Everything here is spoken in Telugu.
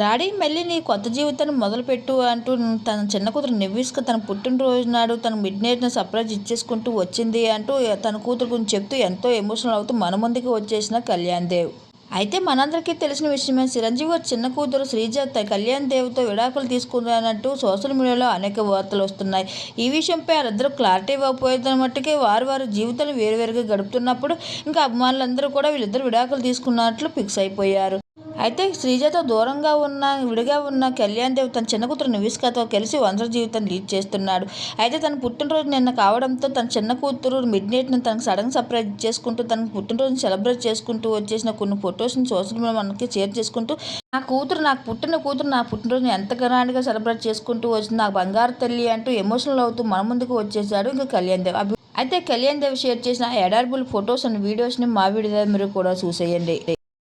డాడీ మళ్ళీ నీ కొత్త జీవితాన్ని మొదలుపెట్టు అంటూ తన చిన్న కూతురు నివ్విస్కి తన పుట్టినరోజు నాడు తన మిడ్ నైట్న సర్ప్రైజ్ ఇచ్చేసుకుంటూ వచ్చింది అంటూ తన కూతురు గురించి చెప్తూ ఎంతో ఎమోషనల్ అవుతూ మన ముందుకి వచ్చేసిన కళ్యాణ్ దేవ్. అయితే మనందరికీ తెలిసిన విషయమే చిరంజీవి గారి చిన్న కూతురు శ్రీజ కళ్యాణ్ దేవ్తో విడాకులు తీసుకున్నానంటూ సోషల్ మీడియాలో అనేక వార్తలు వస్తున్నాయి. ఈ విషయంపై వారిద్దరూ క్లారిటీ ఇవ్వకపోయేదని మట్టుకే వారు వారి జీవితాలు వేరువేరుగా గడుపుతున్నప్పుడు ఇంకా అభిమానులందరూ కూడా వీళ్ళిద్దరు విడాకులు తీసుకున్నట్లు ఫిక్స్ అయిపోయారు. అయితే శ్రీజతో దూరంగా ఉన్న విడిగా ఉన్న కళ్యాణ్ దేవ్ తన చిన్న కూతురు నివిష్కతో కలిసి వంశ జీవితాన్ని లీడ్ చేస్తున్నాడు. అయితే తన పుట్టినరోజు నిన్న కావడంతో తన చిన్న కూతురు మిడ్ నైట్ని తనకు సడన్ సర్ప్రైజ్ చేసుకుంటూ తన పుట్టినరోజుని సెలబ్రేట్ చేసుకుంటూ వచ్చేసిన కొన్ని ఫొటోస్ని సోషల్ మీడియా మనకి షేర్ చేసుకుంటూ నా కూతురు నాకు పుట్టిన కూతురు నా పుట్టినరోజుని ఎంత గ్రాండ్గా సెలబ్రేట్ చేసుకుంటూ వచ్చింది నాకు బంగారు తల్లి అంటూ ఎమోషనల్ అవుతూ మన ముందుకు వచ్చేసాడు ఇంకా కళ్యాణ్ దేవ్. అయితే కళ్యాణ్ దేవ్ షేర్ చేసిన ఎడార్బుల్ ఫొటోస్ అండ్ వీడియోస్ని మా వీడియో మీరు కూడా చూసేయండి.